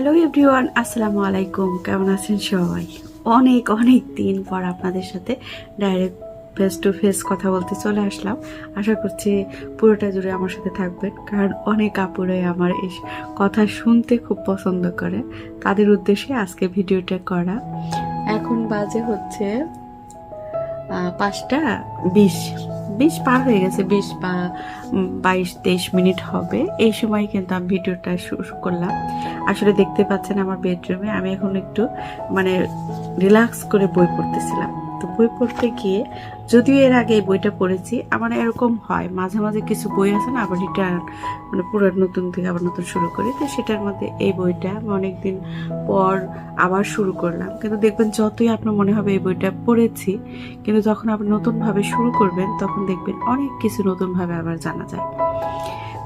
Hello everyone আসসালামু আলাইকুম কেমন আছেন সবাই? অনেক অনেক দিন পর আপনাদের সাথে ডাইরেক্ট ফেস টু ফেস কথা বলতে চলে আসলাম। আশা করছি পুরোটা জুড়ে আমার সাথে থাকবেন, কারণ অনেক আপুরাই আমার এই কথা শুনতে খুব পছন্দ করে। তাদের উদ্দেশ্যে আজকে ভিডিওটা করা। এখন বাজে হচ্ছে পাঁচটা বিশ। বিশ পার হয়ে গেছে, বিশ বা বাইশ তেইশ মিনিট হবে। এই সময় কিন্তু আমি ভিডিওটা শুরু করলাম। আসলে দেখতে পাচ্ছেন আমার বেডরুমে আমি এখন একটু মানে রিল্যাক্স করে বই পড়তেছিলাম। তো বই পড়তে গিয়ে, যদিও এর আগে এই বইটা পড়েছি, আমার এরকম হয়, মাঝে মাঝে কিছু বই আছে না, আবার রিটার্ন মানে পুরো নতুন থেকে আবার নতুন শুরু করি, তো সেটার মধ্যে এই বইটা আমি অনেকদিন পর আবার শুরু করলাম। কিন্তু দেখবেন যতই আপনার মনে হবে এই বইটা পড়েছি, কিন্তু যখন আপনি নতুনভাবে শুরু করবেন, তখন দেখবেন অনেক কিছু নতুনভাবে আবার জানা যায়।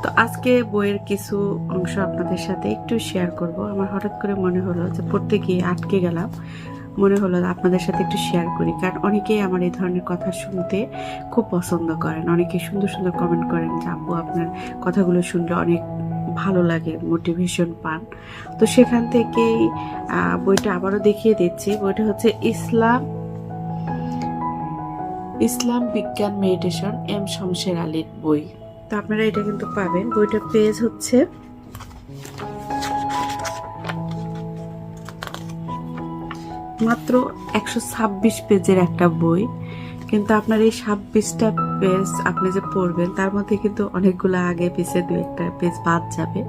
তো আজকে বইয়ের কিছু অংশ আপনাদের সাথে একটু শেয়ার করব। আমার হঠাৎ করে মনে হলো যে পড়তে গিয়ে আটকে গেলাম। মনে হলো আপনাদের সাথে একটু শেয়ার করি। কারণ অনেকেই আমার এই ধরনের কথা শুনতে খুব পছন্দ করেন। অনেকে সুন্দর সুন্দর কমেন্ট করেন যে, আব্বু, আপনার কথাগুলো শুনলে অনেক ভালো লাগে মোটিভেশন পান। তো সেখান থেকেই বইটা আবারও দেখিয়ে দিচ্ছি। বইটা হচ্ছে ইসলাম ইসলাম বিজ্ঞান মেডিটেশন এম শমশের আলীর বই। তো আপনারা এটা কিন্তু পাবেন। বইটার পেজ হচ্ছে মাত্র একশো ছাব্বিশ পেজের একটা বই। কিন্তু আপনার এই ছাব্বিশটা পেজ আপনি যে পড়বেন, তার মধ্যে কিন্তু অনেকগুলো আগে পিছে দু একটা পেজ বাদ যাবে।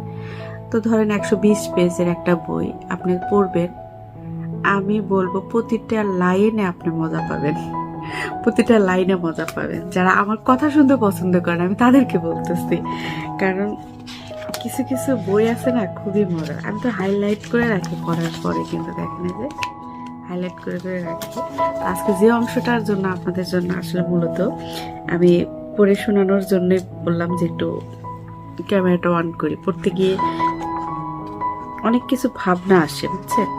তো ধরেন একশো বিশ পেজের একটা বই আপনি পড়বেন, আমি বলব প্রতিটা লাইনে আপনি মজা পাবেন। প্রতিটা লাইনে মজা পাবেন। যারা আমার কথা শুনতে পছন্দ করেন, আমি তাদেরকে বলতেছি। কারণ কিছু কিছু বই আছে না, খুবই মজার। আমি তো হাইলাইট করে রাখি পড়ার পরে, কিন্তু দেখেন যে হাইলাইট করে করে রাখি। আজকে যে অংশটার জন্য আপনাদের জন্য আসলে মূলত আমি পড়ে শোনানোর জন্যে বললাম যে একটু ক্যামেরাটা অন করি। পড়তে গিয়ে অনেক কিছু ভাবনা আসে বুঝছেন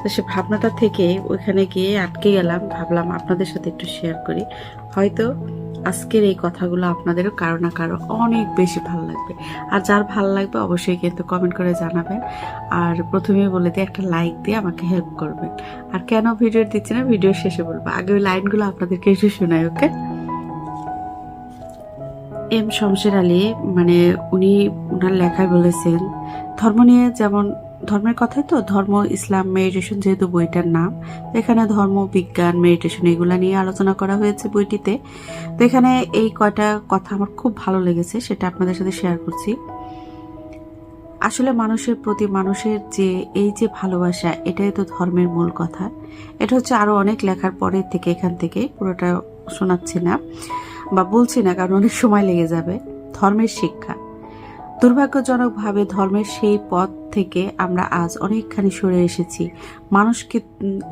তো সে ভাবনাটা থেকে ওইখানে গিয়ে আটকে গেলাম, ভাবলাম আপনাদের সাথে একটু শেয়ার করি। হয়তো আজকের এই কথাগুলো আপনাদেরও কারও না কারও অনেক বেশি ভালো লাগবে। আর যার ভালো লাগবে অবশ্যই কিন্তু কমেন্ট করে জানাবেন। আর প্রথমে বলে দিয়ে একটা লাইক দিয়ে আমাকে হেল্প করবেন। আর কেন ভিডিও দিচ্ছি না ভিডিও শেষে বলব। আগে ওই লাইনগুলো আপনাদেরকে একটু শোনাই ওকে এম শমশের আলী মানে উনি ওনার লেখায় বলেছেন, ধর্ম নিয়ে যেমন ধর্মের কথাই তো, ধর্ম, ইসলাম মেডিটেশন যেহেতু বইটার নাম এখানে ধর্ম, বিজ্ঞান মেডিটেশন এগুলা নিয়ে আলোচনা করা হয়েছে বইটিতে। তো এখানে এই কয়টা কথা আমার খুব ভালো লেগেছে, সেটা আপনাদের সাথে শেয়ার করছি। আসলে মানুষের প্রতি মানুষের যে, এই যে ভালোবাসা, এটাই তো ধর্মের মূল কথা। এটা হচ্ছে আরও অনেক লেখার পরে থেকে এখান থেকে, পুরোটা শোনাচ্ছি না, বা বলছি না, কারণ অনেক সময় লেগে যাবে। ধর্মের শিক্ষা। দুর্ভাগ্যজনকভাবে ধর্মের সেই পথ থেকে আমরা আজ অনেকখানি সরে এসেছি। মানুষকে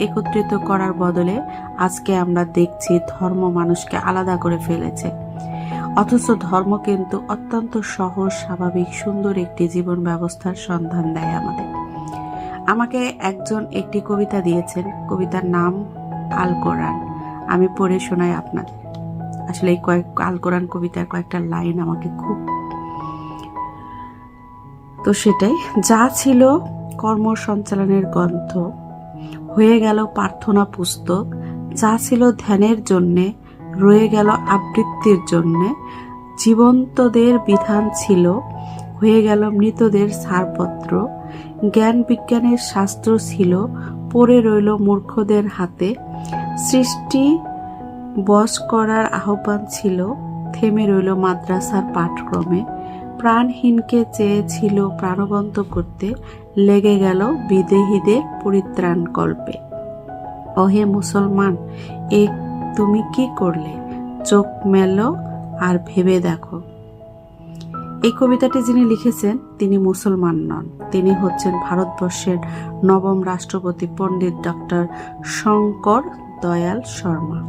একত্রিত করার বদলে আজকে আমরা দেখছি ধর্ম মানুষকে আলাদা করে ফেলেছে। অথচ ধর্ম কিন্তু অত্যন্ত সহজ, স্বাভাবিক, সুন্দর একটি জীবন ব্যবস্থার সন্ধান দেয় আমাদের। আমাকে একজন একটি কবিতা দিয়েছেন। কবিতার নাম আল কোরআন। আমি পড়ে শোনাই আপনাদের। আসলে এই কয়েক আল কোরআন কবিতার কয়েকটা লাইন আমাকে খুব তো সেটাই। যা ছিল কর্ম সঞ্চালনের গ্রন্থ। হয়ে গেল প্রার্থনা পুস্তক। যা ছিল ধ্যানের জন্যে, রয়ে গেল আবৃত্তির জন্যে। জীবন্তদের বিধান ছিল, হয়ে গেল মৃতদের ছাড়পত্র জ্ঞান বিজ্ঞানের শাস্ত্র ছিল, পড়ে রইল মূর্খদের হাতে। সৃষ্টি বশ করার আহ্বান ছিল, থেমে রইল মাদ্রাসার পাঠক্রমে। প্রাণহীনকে চেয়েছিল প্রাণবন্ত করতে, লেগে গেল বিদেহীদের পরিত্রাণ কল্পে। অহে মুসলমান, এ তুমি কি করলে? চোখ মেলো আর ভেবে দেখো। এই কবিতাটি যিনি লিখেছেন, তিনি মুসলমান নন। তিনি হচ্ছেন ভারতবর্ষের নবম রাষ্ট্রপতি পণ্ডিত ডক্টর শঙ্কর দয়াল শর্মা।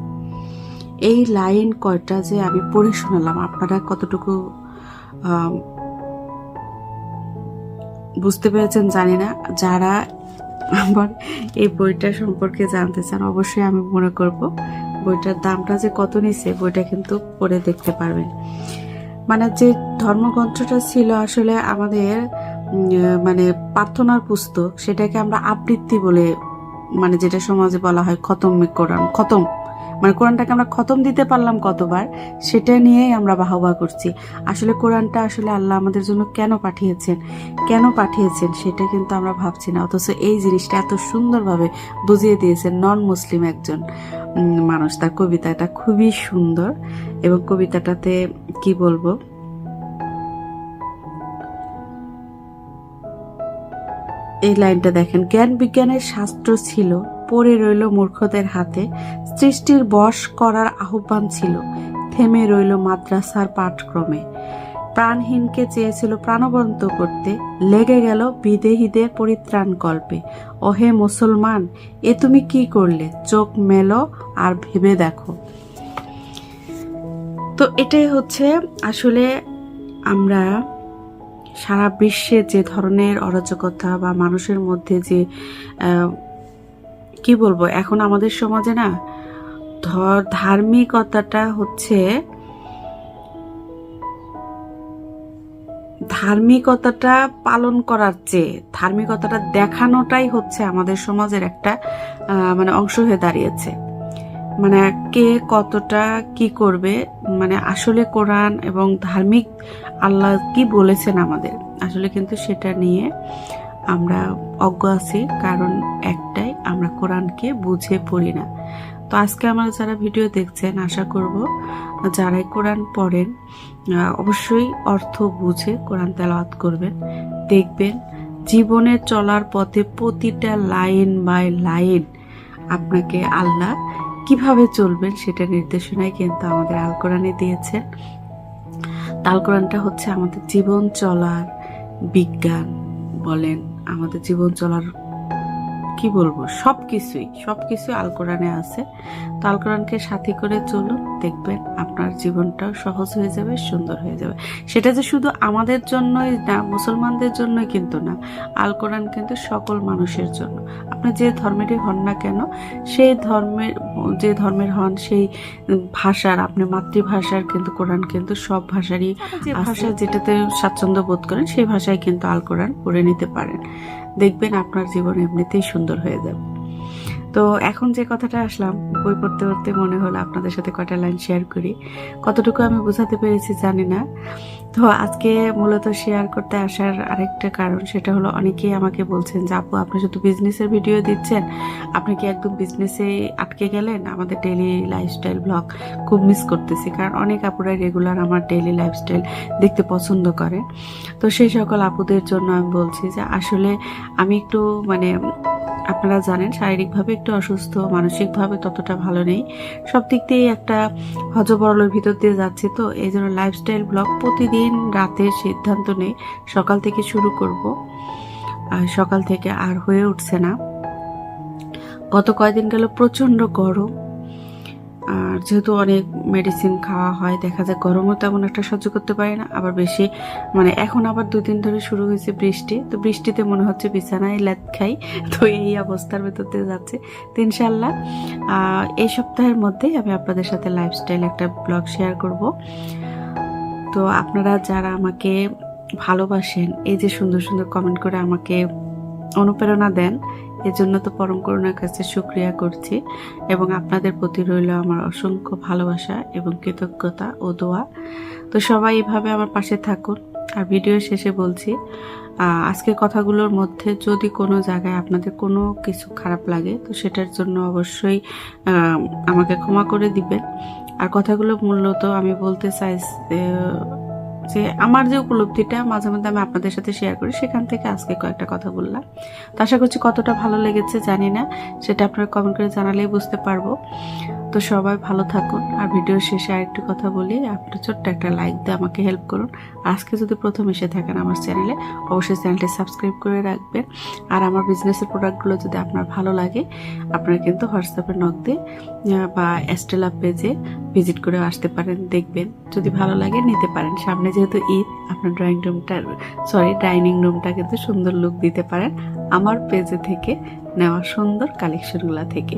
এই লাইন কয়টা যে আমি পড়ে শোনালাম, আপনারা কতটুকু বুঝতে পেরেছেন, জানি না। যারা আমার এই বইটা সম্পর্কে জানতে চান, অবশ্যই আমি মনে করব, বইটার দামটা যে কত নিছে, বইটা কিন্তু পড়ে দেখতে পারবেন। মানে যে ধর্মগ্রন্থটা ছিল আসলে আমাদের মানে প্রার্থনার পুস্তক, সেটাকে আমরা আবৃত্তি বলে মানে যেটা সমাজে বলা হয় খতম কোরআন খতম। মানে কোরআনটাকে আমরা খতম দিতে পারলাম কতবার, সেটা নিয়েই আমরা বাহবা করছি। আসলে কোরআনটা আসলে আল্লাহ আমাদের জন্য কেন পাঠিয়েছেন কেন পাঠিয়েছেন সেটা কিন্তু আমরা ভাবছি না। অথচ এই জিনিসটা এত সুন্দরভাবে বুঝিয়ে দিয়েছেন নন মুসলিম একজন মানুষ। তার কবিতাটা খুবই সুন্দর এবং কবিতাটাতে কি বলব? এই লাইনটা দেখেন, জ্ঞান বিজ্ঞানের শাস্ত্র ছিল পড়ে রইল মূর্খদের হাতে। সৃষ্টির বশ করার আহ্বান ছিল। থেমে রইল মাদ্রাসার পাঠক্রমে। প্রাণহীনকে চেয়েছিল প্রাণবন্ত করতে। লেগে গেল বিদেহীদের পরিত্রাণ কল্পে ওহে মুসলমান, এ তুমি কি করলে? চোখ মেলো আর ভেবে দেখো। তো এটাই হচ্ছে আসলে আমরা সারা বিশ্বে যে ধরনের অরাজকতা বা মানুষের মধ্যে যে কি বলব? এখন আমাদের সমাজে না, ধর- ধার্মিকতাটা হচ্ছে, ধার্মিকতাটা পালন করার চেয়ে, ধার্মিকতাটা দেখানোটাই হচ্ছে আমাদের সমাজের একটা মানে অংশ হয়ে দাঁড়িয়েছে। মানে কে কতটা কি করবে মানে আসলে কোরআন এবং ধার্মিক আল্লাহ কি বলেছেন আমাদের? আসলে কিন্তু সেটা নিয়ে আমরা অজ্ঞ আছি, কারণ একটাই আমরা কোরআনকে বুঝে পড়ি না। তো আজকে আমরা যারা ভিডিও দেখছেন, আশা করব যারাই কোরআন পড়েন অবশ্যই অর্থ বুঝে কোরআন তেলাওয়াত করবেন, দেখবেন জীবনে চলার পথে প্রতিটা লাইন বাই লাইন আপনাকে আল্লাহ কীভাবে চলবেন সেটা নির্দেশনাই কিন্তু আমাদের আল কোরআনে দিয়েছেন। তাল কোরআনটা হচ্ছে আমাদের জীবন চলার বিজ্ঞান বলেন। আমাদের জীবন চলার কি বলব সব কিছুই সব কিছু আল কোরআনে আছে। তো আল কোরআনকে সাথী করে চলুন দেখবেন আপনার জীবনটাও সহজ হয়ে যাবে সুন্দর হয়ে যাবে। সেটা যে শুধু আমাদের জন্যই না মুসলমানদের জন্যই কিন্তু না আল কোরআন কিন্তু সকল মানুষের জন্য। আপনি যে ধর্মেরই হন না কেন সেই ধর্মের যে ধর্মের হন সেই ভাষার আপনি মাতৃভাষার কিন্তু কোরআন কিন্তু সব ভাষারই ভাষা যেটাতে স্বাচ্ছন্দ্য বোধ করেন সেই ভাষায় কিন্তু আল কোরআন পড়ে নিতে পারেন। দেখবেন আপনার জীবন এমনিতেই সুন্দর হয়ে যাবে। তো এখন যে কথাটা আসলাম, বই পড়তে পড়তে মনে হলো আপনাদের সাথে কয়টা লাইন শেয়ার করি। কতটুকু আমি বোঝাতে পেরেছি জানি না। তো আজকে মূলত শেয়ার করতে আসার আরেকটা কারণ সেটা হলো অনেকেই আমাকে বলছেন যে, আপু, আপনি শুধু বিজনেসের ভিডিও দিচ্ছেন? আপনি কি একদম বিজনেসে আটকে গেলেন? আমাদের ডেলি লাইফস্টাইল ব্লগ খুব মিস করতেছি। কারণ অনেক আপুরাই রেগুলার আমার ডেলি লাইফস্টাইল দেখতে পছন্দ করে। তো সেই সকল আপুদের জন্য আমি বলছি যে, আসলে আমি একটু মানে আপনারা জানেন, শারীরিকভাবে একটু অসুস্থ, মানসিকভাবে ততটা ভালো নেই। সব দিক দিয়েই একটা হজবরলের ভিতর দিয়ে যাচ্ছে তো, এই জন্য লাইফস্টাইল ব্লগ প্রতিদিন রাতের সিদ্ধান্ত নেই, সকাল থেকে শুরু করব। আর সকাল থেকে আর হয়ে উঠছে না। গত কয়দিন গেল প্রচণ্ড গরম। আর যেহেতু অনেক মেডিসিন খাওয়া হয়, দেখা যায় গরমও তেমন একটা সহ্য করতে পারি না। আবার বেশি মানে এখন আবার দুই দিন ধরে শুরু হয়েছে বৃষ্টি। তো বৃষ্টিতে মনে হচ্ছে বিছানায় ল্যাদ খাই। তো এই অবস্থার ভেতর দিয়ে যাচ্ছে। তো ইনশাল্লাহ এই সপ্তাহের মধ্যেই আমি আপনাদের সাথে লাইফস্টাইল একটা ব্লগ শেয়ার করব। তো আপনারা যারা আমাকে ভালোবাসেন, এই যে সুন্দর সুন্দর কমেন্ট করে আমাকে অনুপ্রেরণা দেন। এজন্য তো পরম করুণার কাছে শুক্রিয়া করছি এবং আপনাদের প্রতি রইল আমার অসংখ্য ভালোবাসা এবং কৃতজ্ঞতা ও দোয়া। তো সবাই এভাবে আমার পাশে থাকুন। আর ভিডিও শেষে বলছি আজকে কথাগুলোর মধ্যে যদি কোনো জায়গায় আপনাদের কোনো কিছু খারাপ লাগে, তো সেটার জন্য অবশ্যই আমাকে ক্ষমা করে দিবেন। আর কথাগুলো মূলত আমি বলতে চাই যে আমার যে উপলব্ধিটা মাঝে মধ্যে আমি আপনাদের সাথে শেয়ার করি, সেখান থেকে আজকে কয়েকটা কথা বললাম। তো আশা করছি কতটা ভালো লেগেছে জানি না, সেটা আপনারা কমেন্ট করে জানালেই বুঝতে পারব। তো সবাই ভালো থাকুন। আর ভিডিওর শেষে আরেকটু কথা বলি আপনি ছোট্ট একটা লাইক দিয়ে আমাকে হেল্প করুন। আজকে যদি প্রথম এসে থাকেন আমার চ্যানেলে অবশ্যই চ্যানেলটি সাবস্ক্রাইব করে রাখবেন। আর আমার বিজনেসের প্রোডাক্টগুলো যদি আপনার ভালো লাগে, আপনারা কিন্তু হোয়াটসঅ্যাপে নক দিয়ে বা এস্টেলা পেজে ভিজিট করে আসতে পারেন, দেখবেন। যদি ভালো লাগে, নিতে পারেন। সামনে যেহেতু ঈদ, আপনার ড্রয়িং রুমটা সরি ডাইনিং রুমটা কিন্তু সুন্দর লুক দিতে পারেন। আমার পেজে থেকে নেওয়া সুন্দর কালেকশনগুলো থেকে।